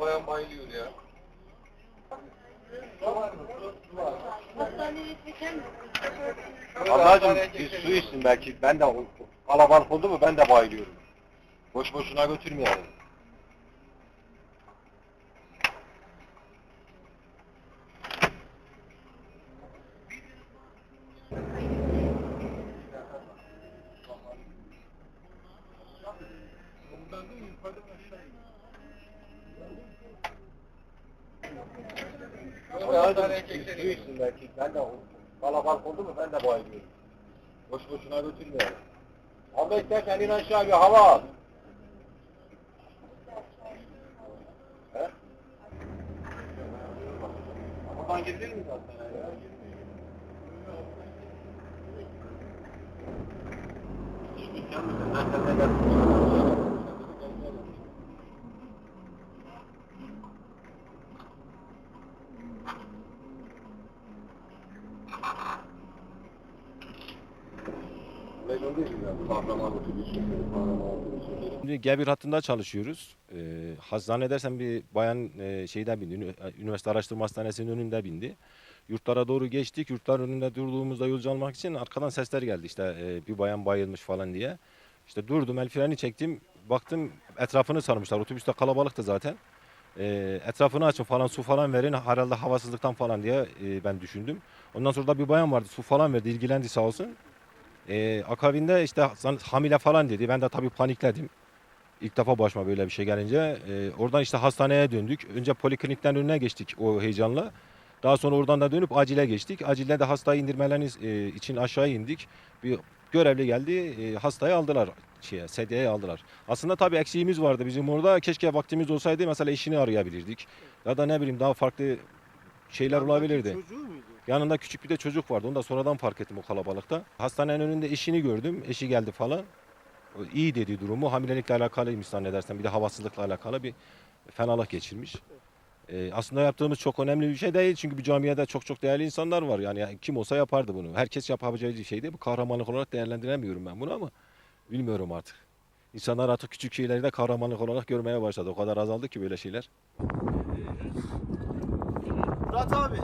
bayan bayılıyor ya. Hastaneye çeker misin? Ablacığım bir su içsin belki. Ben de o- kalabalık oldu mu ben de bayılıyorum. Boş boşuna götürmeyelim. Ablacığım bir su içsin belki. Ben de kalabalık oldu mu ben de bayılıyorum. Boş boşuna götürmeyelim. Ahmet istersen in aşağı bir hava al. He? Buradan gidilir mi zaten? ya? Mecnun değil mi ya? Kahraman otobüsü, kahraman otobüsü. Şimdi Gebir hattında çalışıyoruz. Ee, ha- zannedersem bir bayan e, şeyden bindi, ünü- üniversite araştırma hastanesinin önünde bindi. Yurtlara doğru geçtik. Yurtlar önünde durduğumuzda yolcu almak için arkadan sesler geldi işte e, bir bayan bayılmış falan diye. İşte durdum el freni çektim. Baktım etrafını sarmışlar. Otobüste kalabalıktı zaten. E, etrafını açın falan su falan verin herhalde havasızlıktan falan diye e, ben düşündüm. Ondan sonra da bir bayan vardı su falan verdi ilgilendi sağ olsun. E, akabinde işte hamile falan dedi. Ben de tabii panikledim. İlk defa başıma böyle bir şey gelince. E, oradan işte hastaneye döndük. Önce poliklinikten önüne geçtik o heyecanla. Daha sonra oradan da dönüp acile geçtik. Acilde de hastayı indirmeleriniz e, için aşağı indik. Bir görevli geldi. E, hastayı aldılar. Şeye, sedyeye aldılar. Aslında tabii eksiğimiz vardı bizim orada. Keşke vaktimiz olsaydı mesela eşini arayabilirdik. Ya da ne bileyim daha farklı şeyler olabilirdi. Çocuğu muydu? Yanında küçük bir de çocuk vardı. Onu da sonradan fark ettim o kalabalıkta. Hastanenin önünde eşini gördüm. Eşi geldi falan. İyi dedi durumu. Hamilelikle alakalıymış zannedersem. Bir de havasızlıkla alakalı bir fenalık geçirmiş. Ee, aslında yaptığımız çok önemli bir şey değil. Çünkü bir camiada çok çok değerli insanlar var. Yani kim olsa yapardı bunu. Herkes yapabileceği bir şey değil. Bu kahramanlık olarak değerlendiremiyorum ben bunu ama bilmiyorum artık. İnsanlar artık küçük şeyleri de kahramanlık olarak görmeye başladı. O kadar azaldı ki böyle şeyler. Murat abi.